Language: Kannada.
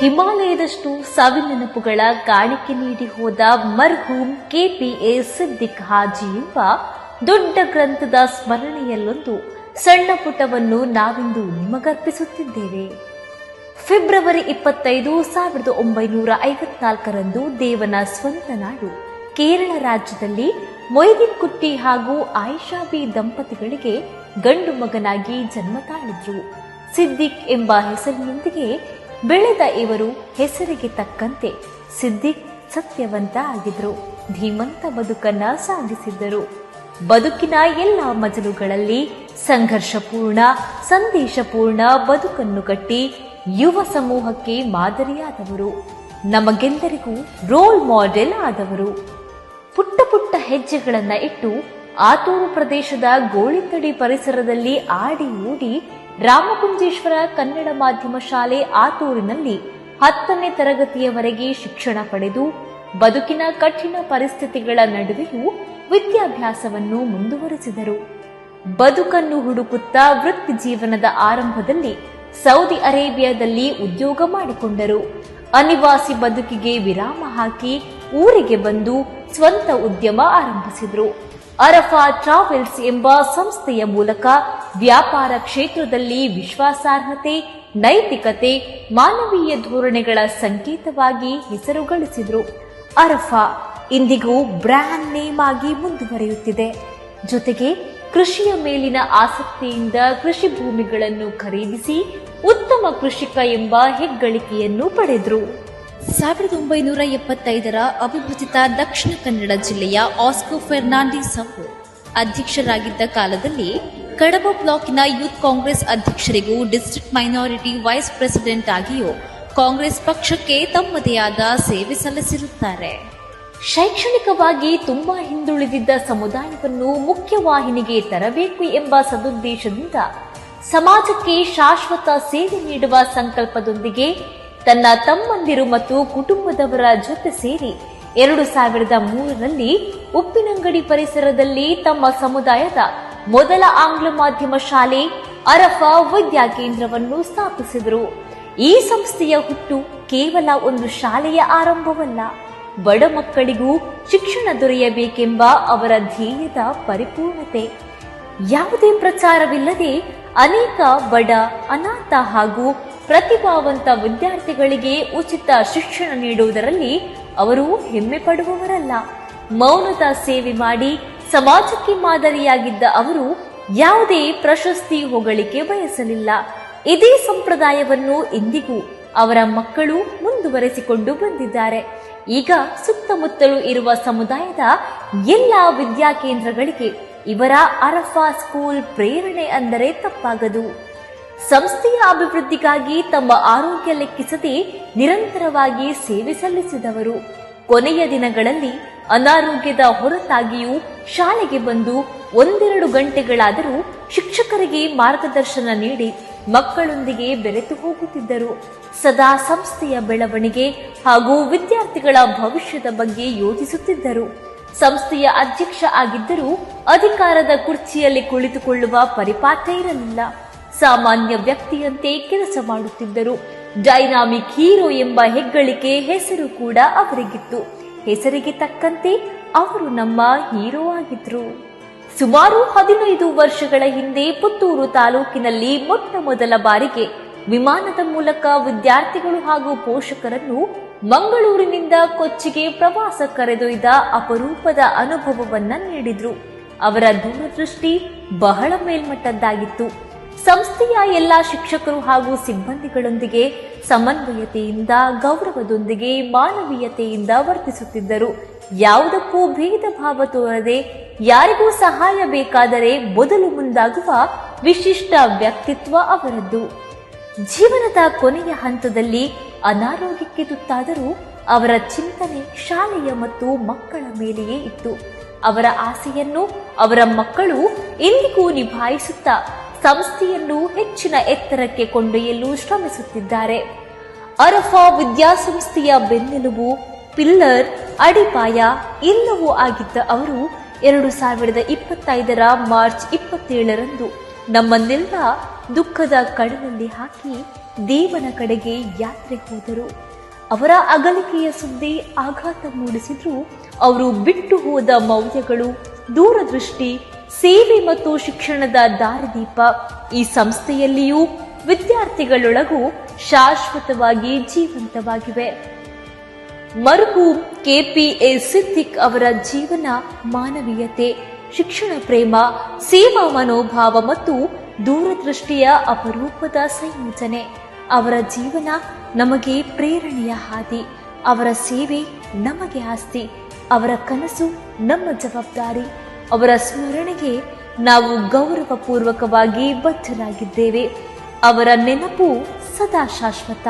ಹಿಮಾಲಯದಷ್ಟು ಸವಿನೆನಪುಗಳ ಕಾಣಿಕೆ ನೀಡಿ ಹೋದ ಮರ್ಹೂಮ್ ಕೆಪಿಎ ಸಿದ್ದಿಕ್ ಹಾಜಿ ಎಂಬ ದೊಡ್ಡ ಗ್ರಂಥದ ಸ್ಮರಣೆಯಲ್ಲೊಂದು ಸಣ್ಣ ಪುಟವನ್ನು ನಾವಿಂದು ನಿಮಗರ್ಪಿಸುತ್ತಿದ್ದೇವೆ. ಫೆಬ್ರವರಿ ಇಪ್ಪತ್ತೈದು, ಸಾವಿರದ ಒಂಬೈನೂರ ಐವತ್ನಾಲ್ಕರಂದು ದೇವನ ಸ್ವಂತ ನಾಡು ಕೇರಳ ರಾಜ್ಯದಲ್ಲಿ ಮೊಯ್ದಿನ್ ಕುಟ್ಟಿ ಹಾಗೂ ಆಯಿಷಾಬಿ ದಂಪತಿಗಳಿಗೆ ಗಂಡು ಮಗನಾಗಿ ಜನ್ಮ ತಾಳಿದ್ರು. ಸಿದ್ದಿಕ್ ಎಂಬ ಹೆಸರಿನೊಂದಿಗೆ ಬೆಳೆದ ಇವರು ಹೆಸರಿಗೆ ತಕ್ಕಂತೆ ಸಿದ್ದಿಕ್ ಸತ್ಯವಂತ ಆಗಿದ್ರು. ಧೀಮಂತ ಬದುಕನ್ನ ಸಾಗಿಸಿದ್ದರು ಬದುಕಿನ ಎಲ್ಲ ಮಜಲುಗಳಲ್ಲಿ ಸಂಘರ್ಷಪೂರ್ಣ, ಸಂದೇಶಪೂರ್ಣ ಬದುಕನ್ನು ಕಟ್ಟಿ ಯುವ ಸಮೂಹಕ್ಕೆ ಮಾದರಿಯಾದವರು. ನಮಗೆಲ್ಲರಿಗೂ ರೋಲ್ ಮಾಡೆಲ್ ಆದವರು. ಪುಟ್ಟ ಪುಟ್ಟ ಹೆಜ್ಜೆಗಳನ್ನ ಇಟ್ಟು ಆತೂರು ಪ್ರದೇಶದ ಗೋಳಿತಡಿ ಪರಿಸರದಲ್ಲಿ ಆಡಿ ಮೂಡಿ ರಾಮಕುಂಜೇಶ್ವರ ಕನ್ನಡ ಮಾಧ್ಯಮ ಶಾಲೆ ಆತೂರಿನಲ್ಲಿ ಹತ್ತನೇ ತರಗತಿಯವರೆಗೆ ಶಿಕ್ಷಣ ಪಡೆದು ಬದುಕಿನ ಕಠಿಣ ಪರಿಸ್ಥಿತಿಗಳ ನಡುವೆಯೂ ವಿದ್ಯಾಭ್ಯಾಸವನ್ನು ಮುಂದುವರೆಸಿದರು. ಬದುಕನ್ನು ಹುಡುಕುತ್ತಾ ವೃತ್ತಿ ಜೀವನದ ಆರಂಭದಲ್ಲಿ ಸೌದಿ ಅರೇಬಿಯಾದಲ್ಲಿ ಉದ್ಯೋಗ ಮಾಡಿಕೊಂಡರು. ಅನಿವಾಸಿ ಬದುಕಿಗೆ ವಿರಾಮ ಹಾಕಿ ಊರಿಗೆ ಬಂದು ಸ್ವಂತ ಉದ್ಯಮ ಆರಂಭಿಸಿದರು. ಅರಫಾ ಟ್ರಾವೆಲ್ಸ್ ಎಂಬ ಸಂಸ್ಥೆಯ ಮೂಲಕ ವ್ಯಾಪಾರ ಕ್ಷೇತ್ರದಲ್ಲಿ ವಿಶ್ವಾಸಾರ್ಹತೆ, ನೈತಿಕತೆ, ಮಾನವೀಯ ಧೋರಣೆಗಳ ಸಂಕೇತವಾಗಿ ಹೆಸರು ಗಳಿಸಿದರು ಅರಫಾ ಇಂದಿಗೂ ಬ್ರ್ಯಾಂಡ್ ನೇಮ್ ಆಗಿ ಮುಂದುವರಿಯುತ್ತಿದೆ. ಜೊತೆಗೆ ಕೃಷಿಯ ಮೇಲಿನ ಆಸಕ್ತಿಯಿಂದ ಕೃಷಿ ಭೂಮಿಗಳನ್ನು ಖರೀದಿಸಿ ಉತ್ತಮ ಕೃಷಿಕ ಎಂಬ ಹೆಗ್ಗಳಿಕೆಯನ್ನು ಪಡೆದರು. ಸಾವಿರದ ಒಂಬೈನೂರ ಎಪ್ಪತ್ತೈದರ ಅವಿಭಜಿತ ದಕ್ಷಿಣ ಕನ್ನಡ ಜಿಲ್ಲೆಯ ಆಸ್ಕೋ ಫೆರ್ನಾಂಡಿಸ್ ಅವರು ಅಧ್ಯಕ್ಷರಾಗಿದ್ದ ಕಾಲದಲ್ಲಿ ಕಡಬ ಬ್ಲಾಕಿನ ಯೂತ್ ಕಾಂಗ್ರೆಸ್ ಅಧ್ಯಕ್ಷರಿಗೂ ಡಿಸ್ಟ್ರಿಕ್ಟ್ ಮೈನಾರಿಟಿ ವೈಸ್ ಪ್ರೆಸಿಡೆಂಟ್ ಆಗಿಯೂ ಕಾಂಗ್ರೆಸ್ ಪಕ್ಷಕ್ಕೆ ತಮ್ಮದೇ ಆದ ಸೇವೆ ಸಲ್ಲಿಸಿರುತ್ತಾರೆ. ಶೈಕ್ಷಣಿಕವಾಗಿ ತುಂಬಾ ಹಿಂದುಳಿದಿದ್ದ ಸಮುದಾಯವನ್ನು ಮುಖ್ಯವಾಹಿನಿಗೆ ತರಬೇಕು ಎಂಬ ಸದುದ್ದೇಶದಿಂದ ಸಮಾಜಕ್ಕೆ ಶಾಶ್ವತ ಸೇವೆ ನೀಡುವ ಸಂಕಲ್ಪದೊಂದಿಗೆ ತನ್ನ ತಮ್ಮಂದಿರು ಮತ್ತು ಕುಟುಂಬದವರ ಜೊತೆ ಸೇರಿ ಎರಡು ಸಾವಿರದ ಮೂರರಲ್ಲಿ ಉಪ್ಪಿನಂಗಡಿ ಪರಿಸರದಲ್ಲಿ ತಮ್ಮ ಸಮುದಾಯದ ಮೊದಲ ಆಂಗ್ಲ ಮಾಧ್ಯಮ ಶಾಲೆ ಅರಫಾ ವಿದ್ಯಾ ಕೇಂದ್ರವನ್ನು ಸ್ಥಾಪಿಸಿದರು. ಈ ಸಂಸ್ಥೆಯ ಹುಟ್ಟು ಕೇವಲ ಒಂದು ಶಾಲೆಯ ಆರಂಭವಲ್ಲ, ಬಡ ಮಕ್ಕಳಿಗೂ ಶಿಕ್ಷಣ ದೊರೆಯಬೇಕೆಂಬ ಅವರ ಧ್ಯೇಯದ ಪರಿಪೂರ್ಣತೆ. ಯಾವುದೇ ಪ್ರಚಾರವಿಲ್ಲದೆ ಅನೇಕ ಬಡ, ಅನಾಥ ಹಾಗೂ ಪ್ರತಿಭಾವಂತ ವಿದ್ಯಾರ್ಥಿಗಳಿಗೆ ಉಚಿತ ಶಿಕ್ಷಣ ನೀಡುವುದರಲ್ಲಿ ಅವರು ಹೆಮ್ಮೆ ಪಡುವವರಲ್ಲ. ಮೌನದ ಸೇವೆ ಮಾಡಿ ಸಮಾಜಕ್ಕೆ ಮಾದರಿಯಾಗಿದ್ದ ಅವರು ಯಾವುದೇ ಪ್ರಶಸ್ತಿ ಹೊಗಳಿಕೆ ಬಯಸಲಿಲ್ಲ. ಇದೇ ಸಂಪ್ರದಾಯವನ್ನು ಇಂದಿಗೂ ಅವರ ಮಕ್ಕಳು ಮುಂದುವರೆಸಿಕೊಂಡು ಬಂದಿದ್ದಾರೆ. ಈಗ ಸುತ್ತಮುತ್ತಲು ಇರುವ ಸಮುದಾಯದ ಎಲ್ಲ ವಿದ್ಯಾಕೇಂದ್ರಗಳಿಗೆ ಇವರ ಅರಫಾ ಸ್ಕೂಲ್ ಪ್ರೇರಣೆ ಅಂದರೆ ತಪ್ಪಾಗದು. ಸಂಸ್ಥೆಯ ಅಭಿವೃದ್ಧಿಗಾಗಿ ತಮ್ಮ ಆರೋಗ್ಯ ಲೆಕ್ಕಿಸದೆ ನಿರಂತರವಾಗಿ ಸೇವೆ ಸಲ್ಲಿಸಿದವರು. ಕೊನೆಯ ದಿನಗಳಲ್ಲಿ ಅನಾರೋಗ್ಯದ ಹೊರತಾಗಿಯೂ ಶಾಲೆಗೆ ಬಂದು ಒಂದೆರಡು ಗಂಟೆಗಳಾದರೂ ಶಿಕ್ಷಕರಿಗೆ ಮಾರ್ಗದರ್ಶನ ನೀಡಿ ಮಕ್ಕಳೊಂದಿಗೆ ಬೆರೆತು ಹೋಗುತ್ತಿದ್ದರು. ಸದಾ ಸಂಸ್ಥೆಯ ಬೆಳವಣಿಗೆ ಹಾಗೂ ವಿದ್ಯಾರ್ಥಿಗಳ ಭವಿಷ್ಯದ ಬಗ್ಗೆ ಯೋಚಿಸುತ್ತಿದ್ದರು. ಸಂಸ್ಥೆಯ ಅಧ್ಯಕ್ಷ ಆಗಿದ್ದರೂ ಅಧಿಕಾರದ ಕುರ್ಚಿಯಲ್ಲಿ ಕುಳಿತುಕೊಳ್ಳುವ ಪರಿಪಾಠ ಇರಲಿಲ್ಲ. ಸಾಮಾನ್ಯ ವ್ಯಕ್ತಿಯಂತೆ ಕೆಲಸ ಮಾಡುತ್ತಿದ್ದರು. ಡೈನಾಮಿಕ್ ಹೀರೋ ಎಂಬ ಹೆಗ್ಗಳಿಕೆ ಹೆಸರು ಕೂಡ ಅವರಿಗಿತ್ತು. ಹೆಸರಿಗೆ ತಕ್ಕಂತೆ ಅವರು ನಮ್ಮ ಹೀರೋ ಆಗಿದ್ರು. ಸುಮಾರು ಹದಿನೈದು ವರ್ಷಗಳ ಹಿಂದೆ ಪುತ್ತೂರು ತಾಲೂಕಿನಲ್ಲಿ ಮೊಟ್ಟ ಮೊದಲ ಬಾರಿಗೆ ವಿಮಾನದ ಮೂಲಕ ವಿದ್ಯಾರ್ಥಿಗಳು ಹಾಗೂ ಪೋಷಕರನ್ನು ಮಂಗಳೂರಿನಿಂದ ಕೊಚ್ಚಿಗೆ ಪ್ರವಾಸ ಕರೆದೊಯ್ದ ಅಪರೂಪದ ಅನುಭವವನ್ನ ನೀಡಿದ್ರು. ಅವರ ದೂರದೃಷ್ಟಿ ಬಹಳ ಮೇಲ್ಮಟ್ಟದ್ದಾಗಿತ್ತು. ಸಂಸ್ಥೆಯ ಎಲ್ಲ ಶಿಕ್ಷಕರು ಹಾಗೂ ಸಿಬ್ಬಂದಿಗಳೊಂದಿಗೆ ಸಮನ್ವಯತೆಯಿಂದ, ಗೌರವದೊಂದಿಗೆ ಮಾನವೀಯತೆಯಿಂದ ವರ್ತಿಸುತ್ತಿದ್ದರು. ಯಾವುದಕ್ಕೂ ಭೇದ ಭಾವ ತೋರದೆ ಯಾರಿಗೂ ಸಹಾಯ ಬೇಕಾದರೆ ಮೊದಲು ಮುಂದಾಗುವ ವಿಶಿಷ್ಟ ವ್ಯಕ್ತಿತ್ವ ಅವರದ್ದು. ಜೀವನದ ಕೊನೆಯ ಹಂತದಲ್ಲಿ ಅನಾರೋಗ್ಯಕ್ಕೆ ತುತ್ತಾದರೂ ಅವರ ಚಿಂತನೆ ಶಾಲೆಯ ಮತ್ತು ಮಕ್ಕಳ ಮೇಲೆಯೇ ಇತ್ತು. ಅವರ ಆಸೆಯನ್ನು ಅವರ ಮಕ್ಕಳು ಎಂದಿಗೂ ನಿಭಾಯಿಸುತ್ತಾ ಸಂಸ್ಥೆಯನ್ನು ಹೆಚ್ಚಿನ ಎತ್ತರಕ್ಕೆ ಕೊಂಡೊಯ್ಯಲು ಶ್ರಮಿಸುತ್ತಿದ್ದಾರೆ. ಅರಫಾ ವಿದ್ಯಾಸಂಸ್ಥೆಯ ಬೆನ್ನೆಲುಬು, ಪಿಲ್ಲರ್, ಅಡಿಪಾಯ ಎಲ್ಲವೂ ಆಗಿದ್ದ ಅವರು ಎರಡು ಸಾವಿರದ ಇಪ್ಪತ್ತೈದರ ಮಾರ್ಚ್ ಇಪ್ಪತ್ತೇಳರಂದು ನಮ್ಮನ್ನೆಲ್ಲ ದುಃಖದ ಕಡಲಲ್ಲಿ ಹಾಕಿ ದೇವನ ಕಡೆಗೆ ಯಾತ್ರೆ ಹೋದರು. ಅವರ ಅಗಲಿಕೆಯ ಸುದ್ದಿ ಆಘಾತ ಮೂಡಿಸಿದ್ರು. ಅವರು ಬಿಟ್ಟು ಹೋದ ಮೌಲ್ಯಗಳು, ದೂರದೃಷ್ಟಿ ಸೇವೆ ಮತ್ತು ಶಿಕ್ಷಣದ ದಾರಿದೀಪ ಈ ಸಂಸ್ಥೆಯಲ್ಲಿಯೂ ವಿದ್ಯಾರ್ಥಿಗಳೊಳಗೂ ಶಾಶ್ವತವಾಗಿ ಜೀವಂತವಾಗಿವೆ. ಮರುಕು ಕೆಪಿಎ ಸಿದ್ದಿಕ್ ಅವರ ಜೀವನ ಮಾನವೀಯತೆ, ಶಿಕ್ಷಣ ಪ್ರೇಮ, ಸೇವಾ ಮನೋಭಾವ ಮತ್ತು ದೂರದೃಷ್ಟಿಯ ಅಪರೂಪದ ಸಂಯೋಜನೆ. ಅವರ ಜೀವನ ನಮಗೆ ಪ್ರೇರಣೆಯ ಹಾದಿ. ಅವರ ಸೇವೆ ನಮಗೆ ಆಸ್ತಿ. ಅವರ ಕನಸು ನಮ್ಮ ಜವಾಬ್ದಾರಿ. ಅವರ ಸ್ಮರಣೆಗೆ ನಾವು ಗೌರವಪೂರ್ವಕವಾಗಿ ಬದ್ಧರಾಗಿದ್ದೇವೆ. ಅವರ ನೆನಪು ಸದಾ ಶಾಶ್ವತ.